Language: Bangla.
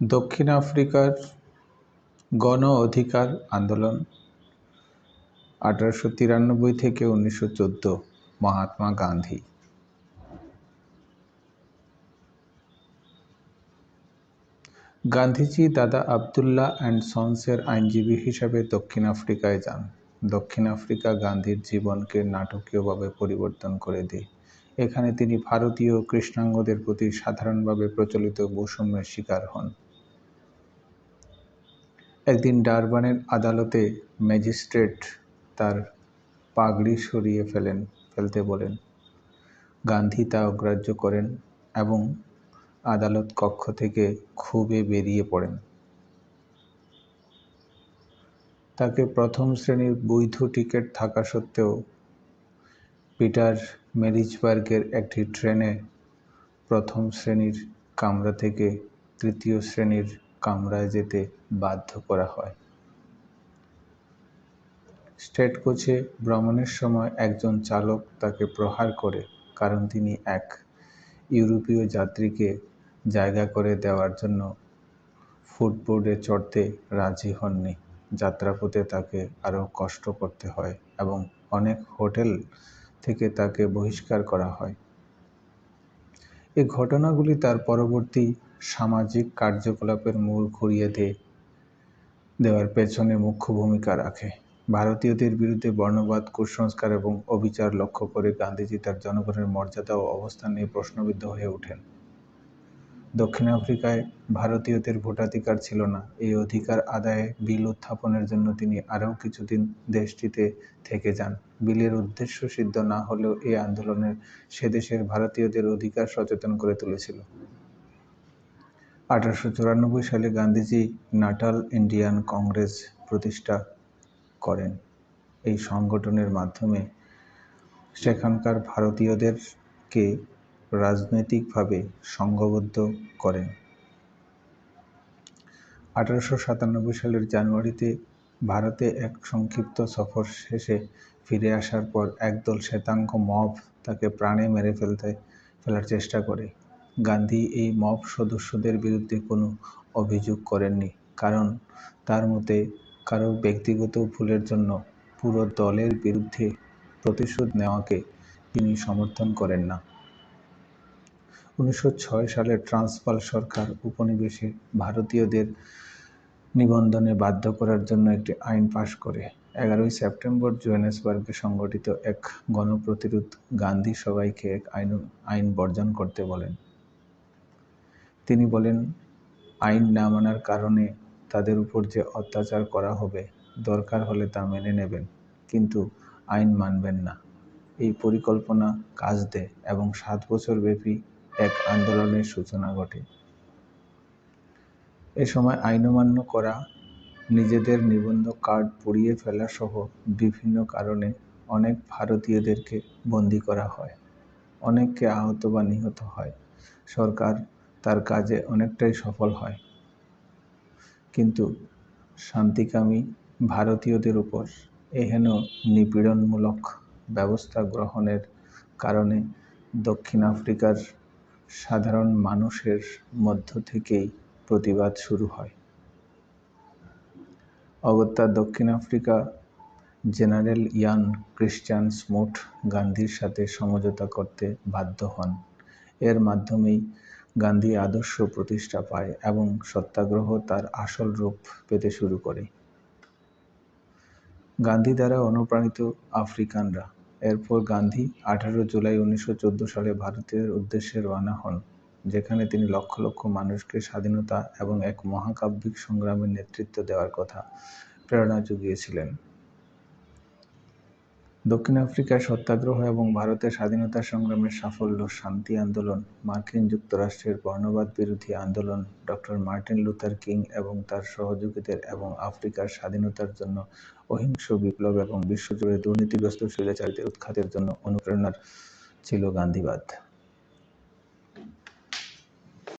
দক্ষিণ আফ্রিকার গণ অধিকার আন্দোলন আঠারোশো তিরানব্বই থেকে উনিশশো চোদ্দ, মহাত্মা গান্ধী। গান্ধীজি দাদা আবদুল্লাহ অ্যান্ড সন্সের আইনজীবী হিসাবে দক্ষিণ আফ্রিকায় যান। দক্ষিণ আফ্রিকা গান্ধীর জীবনকে নাটকীয়ভাবে পরিবর্তন করে দেয়। এখানে তিনি ভারতীয় কৃষ্ণাঙ্গদের প্রতি সাধারণভাবে প্রচলিত বৈষম্যের শিকার হন। একদিন ডারবানের আদালতে ম্যাজিস্ট্রেট তার পাগড়ি সরিয়ে ফেলেন, ফেলতে বলেন। গান্ধী তা অগ্রাহ্য করেন এবং আদালত কক্ষ থেকে ক্ষোভে বেরিয়ে পড়েন। তাকে প্রথম শ্রেণির বৈধ টিকিট থাকা সত্ত্বেও পিটার মেরিজবার্গের একটি ট্রেনে প্রথম শ্রেণির কামরা থেকে তৃতীয় শ্রেণির কামরায় যেতে বাধ্য করা হয়। স্টেট কোচে ভ্রমণের সময় একজন চালক তাকে প্রহার করে, কারণ তিনি এক ইউরোপীয় যাত্রীকে জায়গা করে দেওয়ার জন্য ফুটবোর্ডে চড়তে রাজি হননি। যাত্রাপথে তাকে আরও কষ্ট করতে হয় এবং অনেক হোটেল থেকে তাকে বহিষ্কার করা হয়। এই ঘটনাগুলি তার পরবর্তী সামাজিক কার্যকলাপের মূল ঘুরিয়ে দিয়ে দেওয়ার পেছনে মুখ্য ভূমিকা রাখে। ভারতীয়দের বিরুদ্ধে বর্ণবাদ, কুসংস্কার এবং অবিচার লক্ষ্য করে গান্ধীজি তার জনগণের মর্যাদা ও অবস্থান নিয়ে প্রশ্নবিদ্ধ হয়ে ওঠেন। দক্ষিণ আফ্রিকায় ভারতীয়দের ভোটাধিকার ছিল না। এই অধিকার আদায়ে বিল উত্থাপনের জন্য তিনি আরও কিছুদিন দেশটিতে থেকে যান। বিলের উদ্দেশ্য সিদ্ধ না হলেও এই আন্দোলনের সে দেশের ভারতীয়দের অধিকার সচেতন করে তুলেছিল। আঠারোশো চুরানব্বই সালে গান্ধীজি নাটাল ইন্ডিয়ান কংগ্রেস প্রতিষ্ঠা করেন। এই সংগঠনের মাধ্যমে সেখানকার ভারতীয়দেরকে রাজনৈতিকভাবে সংঘবদ্ধ করেন। আঠারোশো সাতানব্বই সালের জানুয়ারিতে ভারতে এক সংক্ষিপ্ত সফর শেষে ফিরে আসার পর একদল শ্বেতাঙ্গ মব তাকে প্রাণে মেরে ফেলতে, ফেলার চেষ্টা করে। গান্ধী এই মব সদস্যদের বিরুদ্ধে কোনো অভিযোগ করেননি। কারণ তার মতে, কারও ব্যক্তিগত ভুলের জন্য পুরো দলের বিরুদ্ধে প্রতিশোধ নেওয়াকে তিনি সমর্থন করেন না। উনিশশো ছয় সালে ট্রান্সপাল সরকার উপনিবেশে ভারতীয়দের নিবন্ধনে বাধ্য করার জন্য একটি আইন পাশ করে। এগারোই সেপ্টেম্বর জোহেন্সবার্গে সংগঠিত এক গণপ্রতিরোধ গান্ধী সবাইকে এক আইন আইন বর্জন করতে বলেন। তিনি বলেন, আইন না মানার কারণে তাদের উপর যে অত্যাচার করা হবে, দরকার হলে তা মেনে নেবেন। কিন্তু আইন মানবেন না। এই পরিকল্পনা কাজ দেয় এবং সাত বছর ব্যাপী এক আন্দোলনের সূচনা ঘটে। এ সময় আইন অমান্য করা, নিজেদের নিবন্ধ কার্ড পুড়িয়ে ফেলা সহ বিভিন্ন কারণে অনেক ভারতীয়দেরকে বন্দি করা হয়। অনেককে আহত বা নিহত হয়। সরকার তার কাজে অনেকটাই সফল হয়। কিন্তু শান্তিকামী ভারতীয়দের উপর এহেন নিপীড়নমূলক ব্যবস্থা গ্রহণের কারণে দক্ষিণ আফ্রিকার সাধারণ মানুষের মধ্য থেকেই প্রতিবাদ শুরু হয়। অগত্যা দক্ষিণ Africa general Ian Christian Smuts গান্ধীর সাথে সমঝোতা করতে বাধ্য হন। এর মাধ্যমেই গান্ধী আদর্শ প্রতিষ্ঠা পায় এবং সত্যাগ্রহ তার আসল রূপ পেতে শুরু করে। গান্ধী দ্বারা অনুপ্রাণিত আফ্রিকানরা। এরপর গান্ধী আঠারো জুলাই উনিশশো চোদ্দ সালে ভারতের উদ্দেশ্যে রওনা হন, যেখানে তিনি লক্ষ লক্ষ মানুষকে স্বাধীনতা এবং এক মহাকাব্যিক সংগ্রামের নেতৃত্ব দেওয়ার কথা প্রেরণা জুগিয়েছিলেন। দক্ষিণ আফ্রিকার সত্যাগ্রহ এবং ভারতের স্বাধীনতা সংগ্রামের সাফল্য, শান্তি আন্দোলন, মার্কিন যুক্তরাষ্ট্রের বর্ণবাদ বিরোধী আন্দোলন, ডক্টর মার্টিন লুথার কিং এবং তার সহযোগীদের এবং আফ্রিকার স্বাধীনতার জন্য অহিংস বিপ্লব এবং বিশ্বজুড়ে দুর্নীতিগ্রস্ত স্বৈরাচারীদের উৎখাতের জন্য অনুপ্রেরণার ছিল গান্ধীবাদ।